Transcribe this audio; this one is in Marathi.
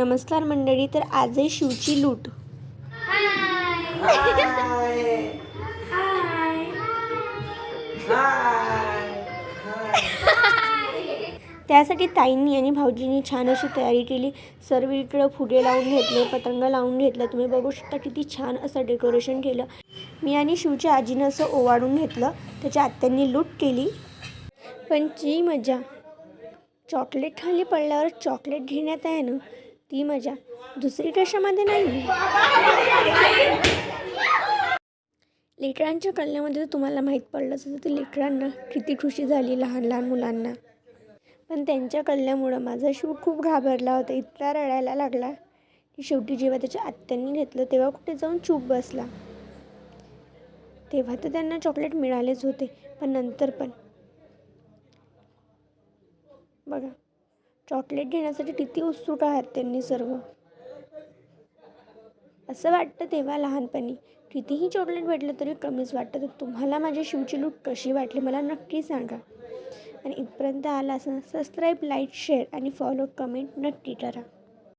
नमस्कार मंडळी तर आज आहे शिवची लूट. त्यासाठी ताईंनी आणि भाऊजींनी छान अशी तयारी केली. सर्व इकडं फुगे लावून घेतले पतंग लावून घेतलं. तुम्ही बघू शकता किती छान असं डेकोरेशन केलं. मी आणि शिवच्या आजीनं असं ओवाळून घेतलं. त्याच्या आत्यांनी लूट केली. पण जी मजा. चॉकलेट खाली पडल्यावर चॉकलेट घेण्यात आहे ना ती मजा दुसरी कशामध्ये नाही लेकरांच्या कल्ल्यामध्ये तर तुम्हाला माहीत पडलंच असेल ते लेकरांना किती खुशी झाली लहान लहान मुलांना. पण त्यांच्या कल्ल्यामुळं माझा शिव खूप घाबरला होता. इतका रडायला लागला की शेवटी जेव्हा त्याच्या आत्यांनी घेतलं तेव्हा कुठे जाऊन चूप बसला. तेव्हा तर त्यांना चॉकलेट मिळालेच होते पण नंतर पण. बघा. चॉकलेट घेण्यासाठी किती उत्सुक आहात त्यांनी सर्व. असं वाटतं तेव्हा लहानपणी. कितीही चॉकलेट भेटलं तरी कमीच वाटतं. तर तुम्हाला माझी शिवची लूक कशी वाटली मला नक्की सांगा. आणि इथपर्यंत आला असं सबस्क्राईब लाईक शेअर आणि फॉलो कमेंट नक्की करा.